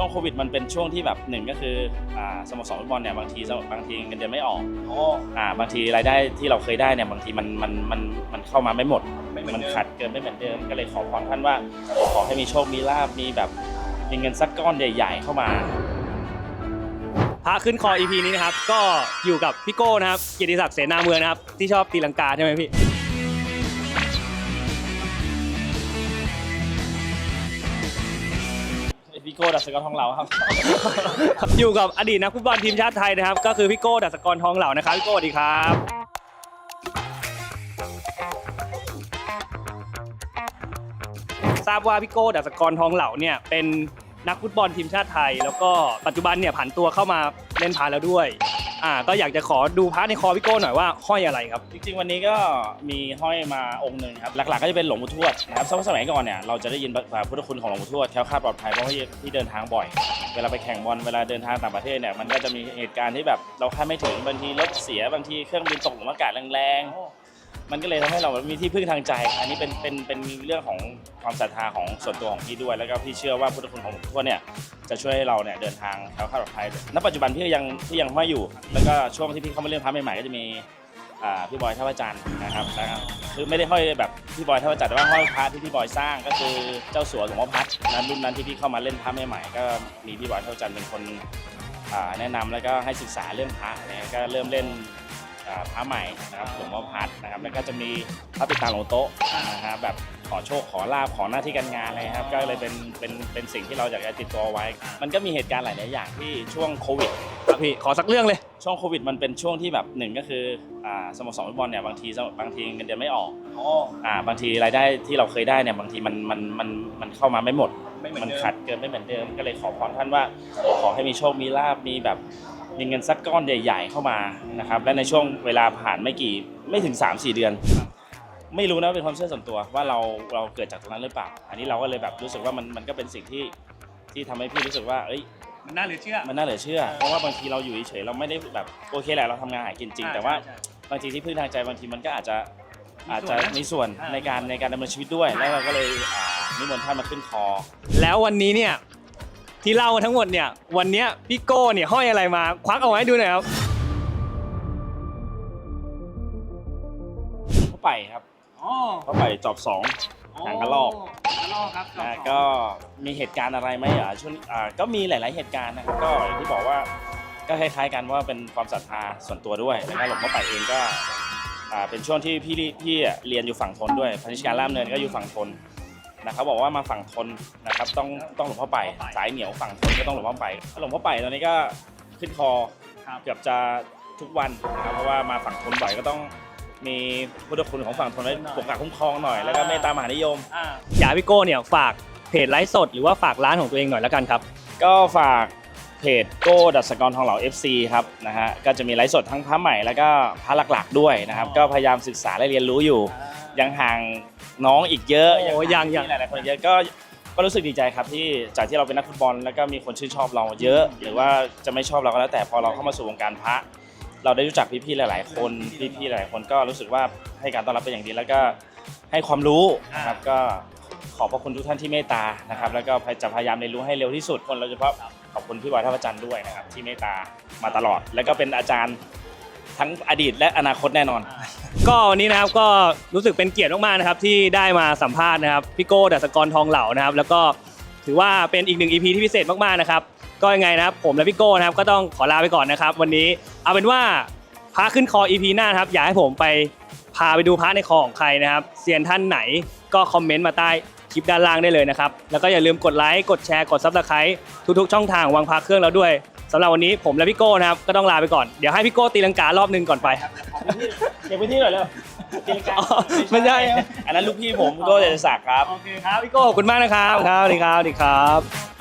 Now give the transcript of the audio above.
ช่วงโควิดมันเป็นช่วงที่แบบหนึ่งก็คืออ่าสโมสรฟุตบอลเนี่ยบางทีบางทีเงินเดือนไม่ออกโอ้อ่าบางทีรายได้ที่เราเคยได้เนี่ยบางทีมันมันมันมันเข้ามาไม่หมด ไม่เหมือนมันเดิมขัดเกินไม่เหมือนเดิม ก็เลยขอพรท่านว่าขอให้มีโชคมีลาบมีแบบมีเงินสักก้อนใหญ่ ๆ เข้ามา พระขึ้นคอ EP นี้นะครับ ก็อยู่กับพี่โก้นะครับเกียรติศักดิ์เสนาเมืองนะครับ ที่ชอบตีลังกาใช่ไหมพี่ โก้ดัสกรทองเหลาครับ อยู่กับอดีตนักฟุตบอลทีมชาติไทยนะครับ ก็คือพี่โก้ดัสกรทองเหล่านะครับพี่โก้สวัสดีครับ ทราบว่าพี่โก้ดัสกรทองเหลาเนี่ยเป็นนักฟุตบอลทีมชาติไทย แล้วก็ปัจจุบันเนี่ยผันตัวเข้ามาเล่นพาแล้วด้วย อ่าก็อยากจะขอดูพระในคอพี่โก้หน่อยว่าห้อยอะไรครับ จริงๆวันนี้ก็มีห้อยมาองค์หนึ่งครับ หลักๆก็จะเป็นหลวงปู่ทวดนะครับสมัยสมัยก่อนเนี่ยเราจะได้ยินแบบพุทธคุณของหลวงปู่ทวดแคล้วคลาดปลอดภัยเพราะว่าที่เดินทางบ่อย เวลาไปแข่งบอลเวลาเดินทางต่างประเทศเนี่ยมันก็จะมีเหตุการณ์ที่แบบเราคาดไม่ถึงบางทีรถเสียบางทีเครื่องบินตกหลุมอากาศแรงๆ มันก็เลยทำให้เรามีที่พึ่งทางใจ อันนี้เป็นเป็นเป็นเรื่องของความศรัทธาของส่วนตัวของพี่ด้วย แล้วก็พี่เชื่อว่าพุทธคุณของหลวงปู่ทวเนี่ยจะช่วยให้เราเนี่ยเดินทางแคล้วคลาดปลอดภัยณปัจจุบันพี่ก็ยังพี่ยังห้อยอยู่ แล้วก็ช่วงที่พี่เข้ามาเล่นพระใหม่ๆก็จะมีอ่าพี่บอยท่าพระจันทร์นะครับนะครับคือไม่ได้ห้อยแบบพี่บอยท่าพระจันทร์แต่ว่าห้อยพระที่พี่บอยสร้างก็คือเจ้าสัวหลวงพ่อพัดนั้นรุ่นนั้นที่พี่เข้ามาเล่นพระใหม่ๆก็มีพี่บอยท่าพระจันทร์เป็นคนอ่าแนะนำแล้วก็ให้ศึกษาเรื่องพระนะก็เริ่มเล่นอ่า พระใหม่นะครับหลวงพ่อพัดนะครับแล้วก็จะมีพระปิดตาหลวงโต๊ะนะครับแบบขอโชคขอลาบขอหน้าที่การงานอะไรครับก็เลยเป็นเป็นเป็นสิ่งที่เราอยากจะติดตัวไว้ มันก็มีเหตุการณ์หลายๆอย่างที่ช่วงโควิดครับพี่ขอสักเรื่องเลย ช่วงโควิดมันเป็นช่วงที่แบบหนึ่งก็คืออ่าสโมสรฟุตบอลเนี่ยบางทีบางทีเงินเดือนไม่ออกโอ้อ่าบางทีรายได้ที่เราเคยได้เนี่ยบางทีมันมันมันมันเข้ามาไม่หมดไม่เหมือนมันเดิมขัดเกินไม่เหมือนเดิมก็เลยขอพรท่านว่าขอให้มีโชคมีลาบมีแบบ มีเงินสักก้อนใหญ่ ๆ เข้ามานะครับและในช่วงเวลาผ่านไม่กี่ไม่ถึง 3-4 เดือน ไม่รู้นะเป็นความเชื่อส่วนตัวว่าเราเราเกิดจากตรงนั้นหรือเปล่า อันนี้เราก็เลยแบบรู้สึกว่ามันมันก็เป็นสิ่งที่ที่ทำให้พี่รู้สึกว่าเอ้ย มันน่าเหลือเชื่อ มันน่าเหลือเชื่อ เพราะว่าบางทีเราอยู่เฉยๆเราไม่ได้แบบโอเคแหละเราทำงานหากินจริง แต่ว่าบางทีที่พึ่งทางใจบางทีมันก็อาจจะมีอาจส่จะวนนะมีส่วนอ่าในการในการดำเนินชีวิตด้วย แล้วเราก็เลยอ่านิมนต์ท่านมาขึ้นคอ แล้ววันนี้เนี่ย ที่เล่าทั้งหมดเนี่ย วันเนี้ยพี่โก้เนี่ยห้อยอะไรมา ควักเอาไว้ให้ดูหน่อยครับ เข้าไปครับ อ๋อเข้าไปจอบสองหางกระรอกกระรอกครับนะก็มีเหตุการณ์อะไรไหมอะช่วงอ่าก็มีหลาย ๆ เหตุการณ์นะครับก็อย่างที่บอกว่าก็คล้าย ๆ กันว่าเป็นความศรัทธาส่วนตัวด้วยแล้วก็หลวงพ่อไปเองก็อ่าเป็นช่วงที่พี่พี่อะเรียนอยู่ฝั่งทนด้วยพนิชการล่ามเนินก็อยู่ฝั่งทน นะครับบอกว่ามาฝั่งทนนะครับต้องต้องหลวงพ่อไป สายเหนียวฝั่งทนก็ต้องหลวงพ่อไปหลวงพ่อไปตอนนี้ก็ขึ้นคอเกือบจะทุกวันนะครับเพราะว่ามาฝั่งทนบ่อยก็ต้องมีพุทธคุณของฝั่งทนไว้ปกปักคุ้มครองหน่อยแล้วก็เมตตามหานิยมอ่าอยากให้พี่โก้เนี่ยฝากเพจไลฟ์สดหรือว่าฝากร้านของตัวเองหน่อยแล้วกันครับ ก็ฝากเพจโก้ดัชกรทองเหล่า FC ครับนะฮะก็จะมีไลฟ์สดทั้งพระใหม่แล้วก็พระหลักๆด้วยนะครับอ๋อก็พยายามศึกษาและเรียนรู้อยู่ ยังห่างน้องอีกเยอะโอ้ห่างยังพี่หลายๆคนอีกเยอะก็ก็รู้สึกดีใจครับที่จากที่เราเป็นนักฟุตบอลแล้วก็มีคนชื่นชอบเราเยอะ หรือว่าจะไม่ชอบเราก็แล้วแต่พอเราเข้ามาสู่วงการพระ เราได้รู้จักพี่ๆหลาย ๆ คนพี่ๆหลายๆคนก็รู้สึกว่าให้การต้อนรับเป็นอย่างดีแล้วก็ให้ความรู้นะครับก็ขอบพระคุณทุกท่านที่เมตตานะครับ แล้วก็จะพยายามเรียนรู้ให้เร็วที่สุดคนโดยเฉพาะขอบคุณพี่บอยท่าประจันทร์ด้วยนะครับที่เมตตามาตลอด แล้วก็เป็นอาจารย์ทั้งอดีตและอนาคตแน่นอน ก็วันนี้นะครับก็รู้สึกเป็นเกียรติมากๆนะครับที่ได้มาสัมภาษณ์นะครับพี่โก้ดัสกรทองเหล่านะครับ แล้วก็ถือว่าเป็นอีกหนึ่ง EP ที่พิเศษมากๆนะครับก็ยังไงนะครับผมและพี่โก้นะครับก็ต้องขอลาไปก่อนนะครับ วันนี้เอาเป็นว่าพระขึ้นคอ EP หน้านะครับอยากให้ผมไปพาไปดูพระในคอของใครนะครับเซียนท่านไหนก็คอมเมนต์มาใต้คลิปด้านล่างได้เลยนะครับ แล้วก็อย่าลืมกดไลค์ กดแชร์ กดซับสไครต์ทุกๆ ช่องทางวางพระเครื่องแล้วด้วย สำหรับวันนี้ผมและพี่โก้นะครับก็ต้องลาไปก่อนเดี๋ยวให้พี่โก้ตีลังการอบหนึงก่อนไปเก็บไว้ที่หน่อยเร็วอ๋อไม่ใช่ อันนั้นลูกพี่ผมโก็เดชศักดิ์ครับ โอเคครับ พี่โก้ขอบคุณมากนะครับ ครับสวัสดีครับสวัสดีครับ